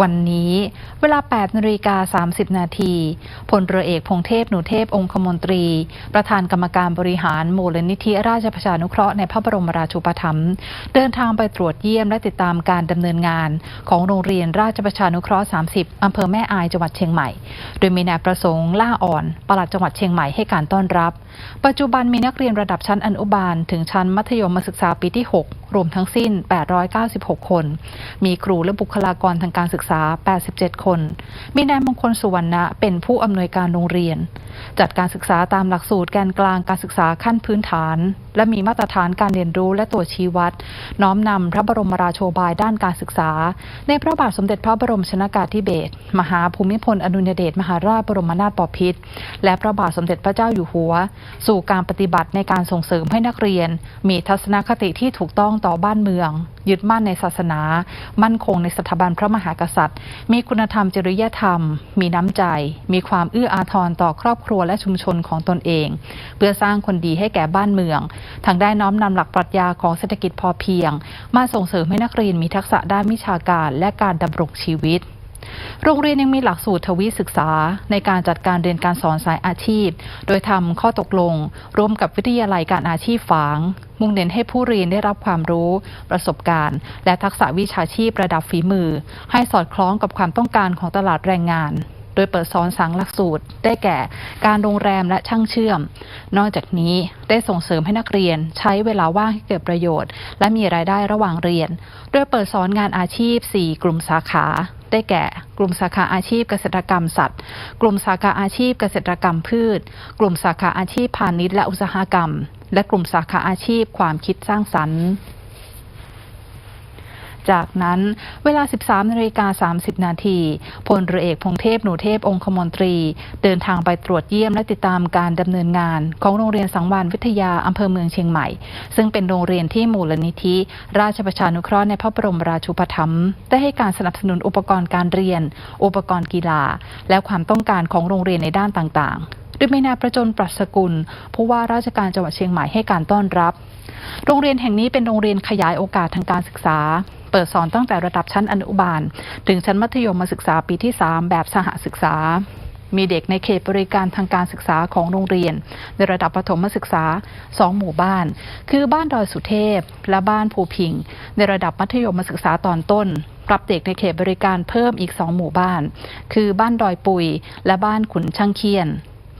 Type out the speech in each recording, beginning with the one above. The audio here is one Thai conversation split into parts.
วันนี้ เวลา 8นาฬิกา30 นาทีพลเรือเอกพงเทพ หนูเทพ องคมนตรี ประธานกรรมการบริหารมูลนิธิราชประชานุเคราะห์ในพระบรมราชูปถัมภ์เดินทางไปตรวจเยี่ยมและติดตามการดำเนินงาน ของโรงเรียนราชประชานุเคราะห์ 30 อำเภอแม่อายจังหวัดเชียงใหม่ โดยมีนายประสงค์ล่าอ่อนปลัดจังหวัดเชียงใหม่ให้การต้อนรับ ปัจจุบันมีนักเรียนระดับชั้นอนุบาล ถึงชั้นมัธยมศึกษาปีที่ 6 รวมทั้งสิ้น 896 คน มีครูและบุคลากรทางการศึกษา87 คน มีนายมงคลสุวรรณะเป็นผู้อำนวยการโรงเรียน จัดการศึกษาตามหลักสูตรแกนกลางการศึกษาขั้นพื้นฐาน และมีมาตรฐานการเรียนรู้และตัวชี้วัด น้อมนำพระบรมราโชบายด้านการศึกษา ในพระบาทสมเด็จพระบรมชนากาธิเบศรมหาภูมิพลอดุลยเดชมหาราชบรมนาถบพิตรและพระบาทสมเด็จพระเจ้าอยู่หัว สู่การปฏิบัติในการส่งเสริมให้นักเรียน มีทัศนคติที่ถูกต้องต่อบ้านเมือง ยึดมั่นในศาสนา มั่นคงในสถาบันพระมหากษัตริย์ มีคุณธรรมจริยธรรม มีน้ำใจ มีความเอื้ออาทรต่อครอบครัวและชุมชนของตนเอง เพื่อสร้างคนดีให้แก่บ้านเมืองทางได้น้อมนำหลักปรัชญาของเศรษฐกิจพอเพียง มาส่งเสริมให้นักเรียนมีทักษะด้านวิชาการและการดำรงชีวิตโรงเรียนยังมีหลักสูตรทวีศึกษา ในการจัดการเรียนการสอนสายอาชีพ โดยทำข้อตกลง ร่วมกับวิทยาลัยการอาชีพฝาง มุ่งเน้นให้ผู้เรียนได้รับความรู้ ประสบการณ์ และทักษะวิชาชีพระดับฝีมือ ให้สอดคล้องกับความต้องการของตลาดแรงงาน โดยเปิดสอนสังหลักสูตร ได้แก่การโรงแรมและช่างเชื่อม นอกจากนี้ได้ส่งเสริมให้นักเรียนใช้เวลาว่างให้เกิดประโยชน์ และมีรายได้ระหว่างเรียน โดยเปิดสอนงานอาชีพ 4 กลุ่มสาขา ได้แก่ กลุ่มสาขาอาชีพเกษตรกรรมสัตว์ กลุ่มสาขาอาชีพเกษตรกรรมพืช กลุ่มสาขาอาชีพพาณิชย์และอุตสาหกรรม และกลุ่มสาขาอาชีพความคิดสร้างสรรค์ จากนั้นเวลา 13นาฬิกา30 นาทีพลเรือเอกพงเทพหนูเทพองคมนตรี เดินทางไปตรวจเยี่ยมและติดตามการดำเนินงาน ของโรงเรียนสังวานวิทยาอำเภอเมืองเชียงใหม่ ซึ่งเป็นโรงเรียนที่มูลนิธิ ราชประชานุเคราะห์ในพระบรมราชูปถัมภ์ได้ให้การสนับสนุนอุปกรณ์การเรียน อุปกรณ์กีฬา และความต้องการของโรงเรียนในด้านต่างๆโดยมีนายประจนปรัชกุลผู้ว่าราชการจังหวัดเชียงใหม่ให้การต้อนรับ โรงเรียนแห่งนี้เป็นโรงเรียนขยายโอกาสทางการศึกษา เปิดสอนตั้งแต่ระดับชั้นอนุบาล ถึงชั้นมัธยมศึกษาปีที่ 3 แบบสหศึกษา มีเด็กในเขตบริการทางการศึกษาของโรงเรียน ในระดับประถมศึกษา 2 หมู่บ้าน คือบ้านดอยสุเทพ และบ้านภูพิง ในระดับมัธยมศึกษาตอนต้นปรับเด็กในเขตบริการเพิ่มอีก 2 หมู่บ้าน คือบ้านดอยปุย และบ้านขุนช่างเคียน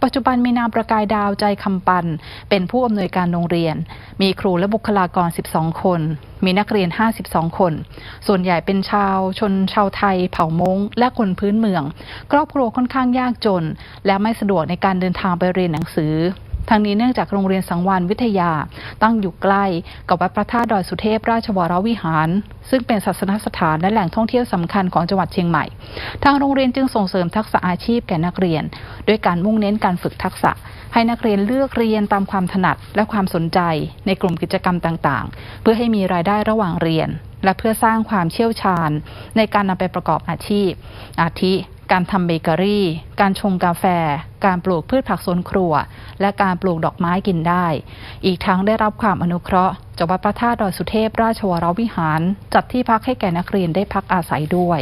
ปัจจุบันมีนามประกายดาวใจคำปัน เป็นผู้อำนวยการโรงเรียน มีครูและบุคลากร 12 คน มีนักเรียน 52 คน ส่วนใหญ่เป็นชาว ชนชาวไทย เผ่ามงและคนพื้นเมือง ครอบครัวค่อนข้างยากจน และไม่สะดวกในการเดินทางไปเรียนหนังสือ ทางนี้เนื่องจากโรงเรียนสังวานวิทยา ตั้งอยู่ใกล้กับวัดพระธาตุดอยสุเทพราชวรวิหาร ซึ่งเป็นศาสนสถานและแหล่งท่องเที่ยวสำคัญของจังหวัดเชียงใหม่ ทางโรงเรียนจึงส่งเสริมทักษะอาชีพแก่นักเรียน ด้วยการมุ่งเน้นการฝึกทักษะ ให้นักเรียนเลือกเรียนตามความถนัดและความสนใจ ในกลุ่มกิจกรรมต่างๆ เพื่อให้มีรายได้ระหว่างเรียนและเพื่อสร้างความเชี่ยวชาญในการนำไปประกอบอาชีพ อาทิ การทำเบเกอรี่ การชงกาแฟ การปลูกพืชผักสวนครัว และการปลูกดอกไม้กินได้ อีกทั้งได้รับความอนุเคราะห์จากวัดพระธาตุดอยสุเทพราชวรวิหาร จัดที่พักให้แก่นักเรียนได้พักอาศัยด้วย